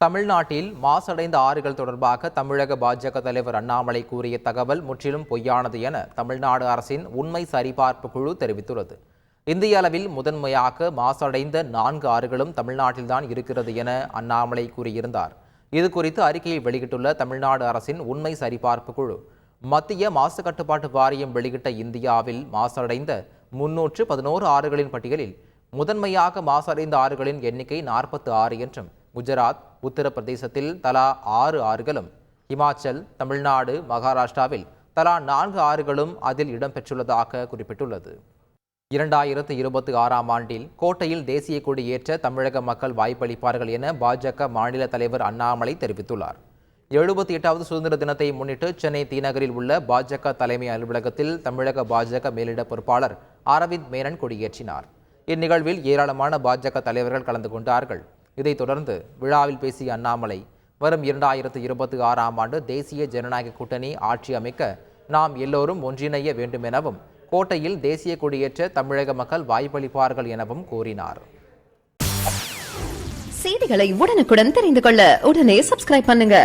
தமிழ்நாட்டில் மாசடைந்த ஆறுகள் தொடர்பாக தமிழக பாஜக தலைவர் அண்ணாமலை கூறிய தகவல் முற்றிலும் பொய்யானது என தமிழ்நாடு அரசின் உண்மை சரிபார்ப்பு குழு தெரிவித்துள்ளது. இந்திய அளவில் முதன்மையாக மாசடைந்த நான்கு ஆறுகளும் தமிழ்நாட்டில்தான் இருக்கிறது என அண்ணாமலை கூறியிருந்தார். இது குறித்து அறிக்கையை வெளியிட்டுள்ள தமிழ்நாடு அரசின் உண்மை சரிபார்ப்பு குழு மத்திய மாசு கட்டுப்பாட்டு வாரியம் வெளியிட்ட இந்தியாவில் மாசடைந்த முன்னூற்று பதினோரு ஆறுகளின் பட்டியலில் முதன்மையாக மாசடைந்த ஆறுகளின் எண்ணிக்கை நாற்பத்தி ஆறு என்றும் குஜராத் உத்தரப்பிரதேசத்தில் தலா ஆறு ஆறுகளும் இமாச்சல் தமிழ்நாடு மகாராஷ்டிராவில் தலா நான்கு ஆறுகளும் அதில் இடம்பெற்றுள்ளதாக குறிப்பிட்டுள்ளது. இரண்டாயிரத்து இருபத்தி ஆறாம் ஆண்டில் கோட்டையில் தேசிய கொடி ஏற்ற தமிழக மக்கள் வாய்ப்பளிப்பார்கள் என பாஜக மாநில தலைவர் அண்ணாமலை தெரிவித்துள்ளார். எழுபத்தி எட்டாவது சுதந்திர தினத்தை முன்னிட்டு சென்னை தீநகரில் உள்ள பாஜக தலைமை அலுவலகத்தில் தமிழக பாஜக மேலிட பொறுப்பாளர் அரவிந்த் மேனன் கொடியேற்றினார். இந்நிகழ்வில் ஏராளமான பாஜக தலைவர்கள் கலந்து கொண்டார்கள். இதைத் தொடர்ந்து விழாவில் பேசிய அண்ணாமலை வரும் இரண்டாயிரத்து இருபத்தி ஆறாம் ஆண்டு தேசிய ஜனநாயக கூட்டணி ஆட்சி அமைக்க நாம் எல்லோரும் ஒன்றிணைய வேண்டும் எனவும் கோட்டையில் தேசிய கொடியேற்ற தமிழக மக்கள் வாய்ப்பளிப்பார்கள் எனவும் கூறினார். செய்திகளை உடனுக்குடன் தெரிந்து கொள்ள உடனே சப்ஸ்கிரைப் பண்ணுங்க.